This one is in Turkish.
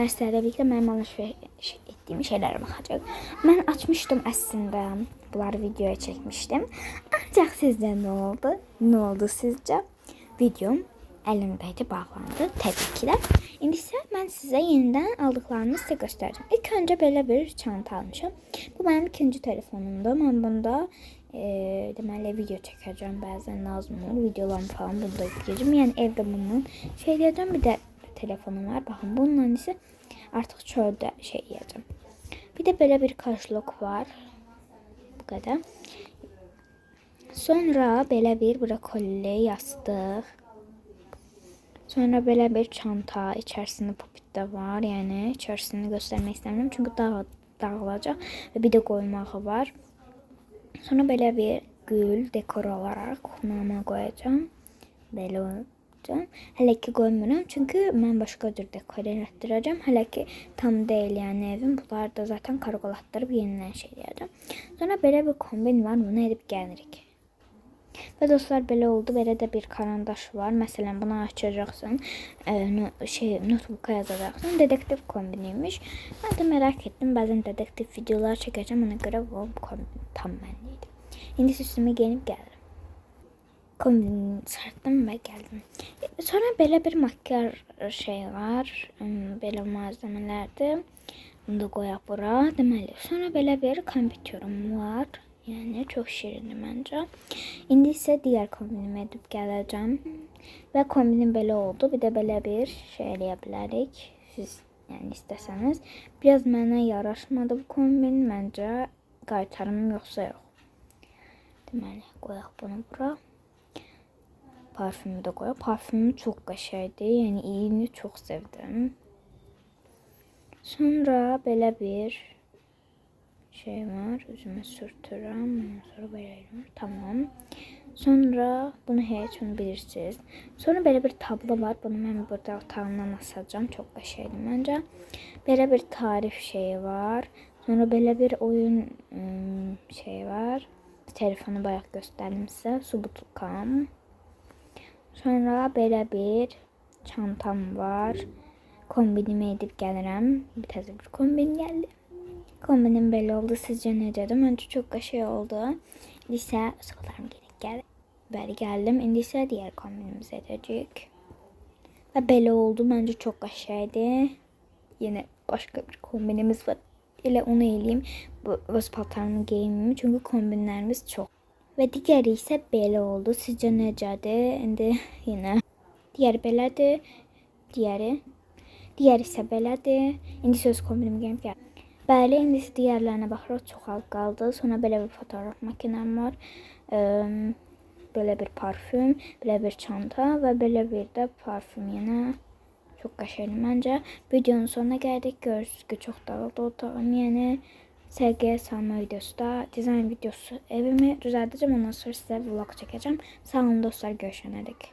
Derslerle birlikte benim alışveriş ettiğim şeylere bakacak. Ben açmıştım aslında. Bunları videoya çekmiştim. Ancak sizce ne oldu? Ne oldu sizce? Videom elimdeydi bağlandı tabii ki de. İndi ise ben size yeniden aldıklarımı size göstereceğim. İlk önce böyle bir çanta almışım. Bu benim ikinci telefonumda. Ben bunda e, deməli video çəkəcəm. Bəzən lazım olur. Videolarımı falan bunda yükləyəcəm. Yəni evdə bunun şey edəcəm. Bir də telefonum var. Baxın bununla isə artıq çöldə şey yeyəcəm. Bir də belə bir karşılıq var. Bu qədər. Sonra belə bir brokoli yastıq. Sonra belə bir çanta, içərisində popit var. Yəni içərisini göstərmək istəmirəm çünki dağ dağılacaq və bir də qoymağı var. Sonra belə bir gül dekor olaraq qulağıma qoyacağam. Belə olacaq. Hələ ki qoymuram çünki mən başqa cür dekor etdirəcəm. Hələ ki tam deyil yəni evim. Bunları da zaten kargolatdırıb yenidən şey edəcəm. Sonra belə bir kombin var. Bunu edib gəlirik. Ve dostlar belə oldu. Belə də bir karandaş var. Məsələn, bunu açacaqsan, e, no, şey notebook'a yazacaqsan. Dedektiv kombiniymiş. Ben de merak ettim. Bazen dedektiv videolar çekeceğim. Ona göre bu kombin tam benliydi. Şimdi üstüme giyinip geldim. Kombin sardım ve geldim. Sonra belə bir makyaj şey var. Hmm, Belə malzemelerdi. Bunu da qoyaq bura. Deməli, sonra belə bir kompüterim var. Yani çok şirindir bence. İndi ise diğer kombinimi edip geleceğim. Ve kombinim böyle oldu. Bir de böyle bir şey eləyə bilərik. Siz yani isteseniz. Biraz mənə yaraşmadı bu kombin. Məncə qaytarım yoxsa yox. Deməli, qoyaq bunu bura. Parfümü də qoyaq. Parfümü çox qəşəngdir. Yəni iyini çox sevdim. Sonra belə bir şey var. Üzüme sürtürüm. Ondan sonra böyle. Tamam. Sonra bunu heç onu bilirsiniz. Sonra belə bir tablo var. Bunu mən burada otağımdan asacağım. Çox qəşəngdir məncə. Belə bir tarif şeyi var. Sonra belə bir oyun ım, şey var. Telefonu bayaq göstərdim sizə. Subutukam. Sonra belə bir çantam var. Kombinimi edib gəlirəm. Bir təzə bir kombin gəldi. Kombinim belli oldu. Sizce ne dedim? Önce çok şey oldu. Lise sıkılarım gerek geldi. Böyle geldim. İndi ise diğer kombinimizi edecek. Ve belli oldu. Bence çok şeydi. Yine başka bir kombinimiz var. Elə onu eləyim. Bu öz paltarımı geyimimi. Çünkü kombinlerimiz çok. Ve diğeri ise belə oldu. Sizce necədir? İndi yine. Diğer belədir. Diğeri. Diğer ise belədir. İndi söz kombinimi geyim gəldi. Bəli, indi isə digərlərinə baxırıq, çox az qaldı. Sonra belə bir fotoğraf makinem var. Ee, belə bir parfüm, belə bir çanta və belə bir də parfüm yenə. Çox qəşəngdir məncə. Videonun sonuna gəldik. Görürsünüz ki, çox dağıldı otağım. Yəni sərgiyə salma videosu da, dizayn videosu evimi düzəldəcəm. Ondan sonra sizə vlog çəkəcəm. Sağ olun dostlar, görüşənədək.